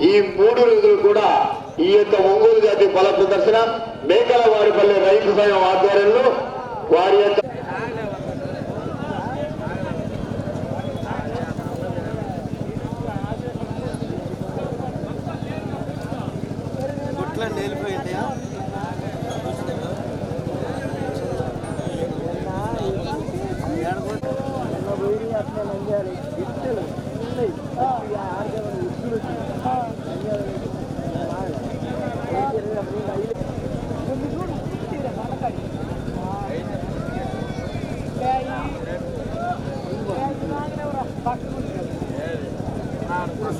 ఈ మూడు రోజులు కూడా ఈ యొక్క ఒంగోలు జాతి బల ప్రదర్శన మేకల వారిపల్లి రైతు సంఘం ఆధ్వర్యంలో వారి యొక్క గుట్లని వెళ్ళిపోయింది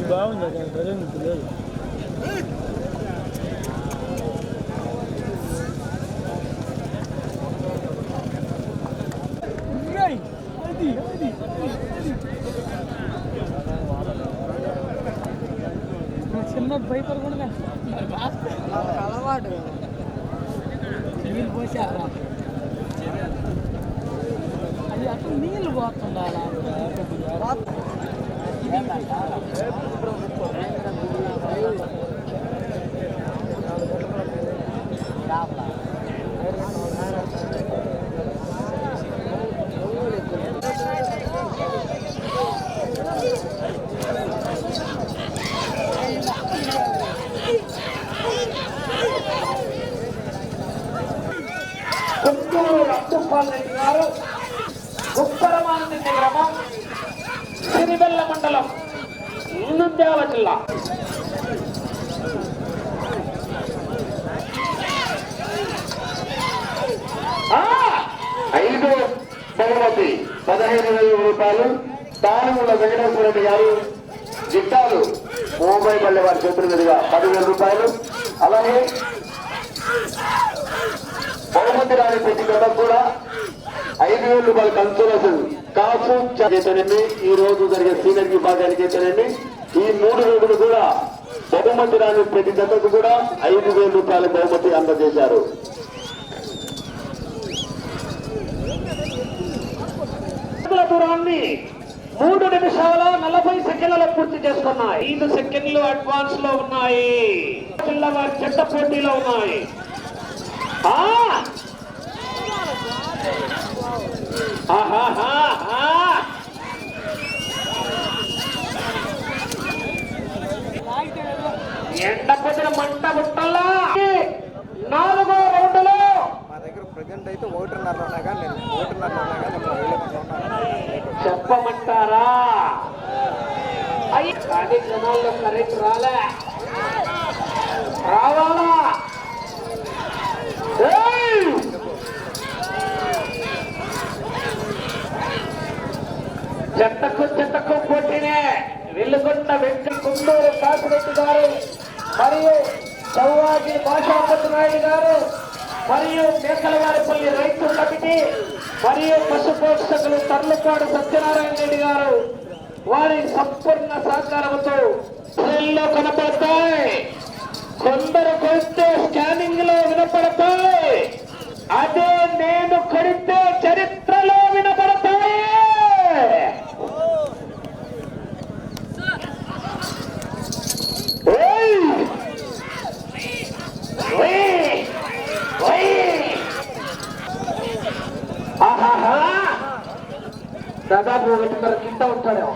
బాగుంది అక్కడ ప్రజెంట్ లేదు చిన్న భయపడకుండా అలవాటు నీళ్ళు పోసారా అది అక్కడ నీళ్ళు పోతుండాలా గుంటూరు రత్తుపల్లి గారు ఉత్తరమానంది గ్రామం సిరిబెల్ల మండలం నంద్యాల జిల్లా. ఐదు బహుమతి పదహైదు వేల రూపాయలు. తానుల వెంకటేశ్వర రెడ్డి గారు జిట్టాలు ముంబై పల్లె వారి చేతుల మీదుగా పదివేల రూపాయలు. అలాగే బహుమతి రాని ప్రతి కూడా ఐదు వేల రూపాయలు కన్సోలేషన్ కాపు చేతనండి. ఈ రోజు జరిగే సీనియర్ విభాగానికి చేతనండి. ఈ మూడు రోజులు కూడా బహుమతి రాని ప్రతి జతకు కూడా ఐదు వేల రూపాయల బహుమతి అందజేశారు. దూరాన్ని మూడు నిమిషాల నలభై సెకండ్లలో పూర్తి చేసుకున్నాయి. ఐదు సెకండ్లు అడ్వాన్స్లో ఉన్నాయి. పిల్లల చెట్ట పోటీలో ఉన్నాయి. ఆహా! దగ్గర అయితే ఒకటిన్నరలో ఉన్నా కానీ నేను ఉన్నా కానీ చెప్పమంటారా? అయ్యి కానీ జనాల్లో కరెంట్ రాలే. రావాలా? చెత్తకు చెత్తకు పోటీనే వెల్లుగొండ వెంకట కుందూరు కాసిరెడ్డి గారు మరియు చౌవాజీ భాషాపతి నాయుడు గారు మరియు మేకలవారిపల్లి రైతు కమిటీ మరియు పశు పోషకులు తర్లుపాడు సత్యనారాయణ రెడ్డి గారు వారి సంపూర్ణ సహకారంతో కనపడతాయి. కొందరు కొడితే స్కానింగ్లో వినపడతాయి. దాదాపు ఒకటిన్నర కింద ఉంటాడేమో!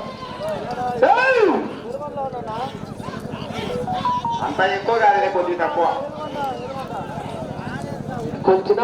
అంత ఎక్కువ కాదు కొద్ది తక్కువ కొంచెం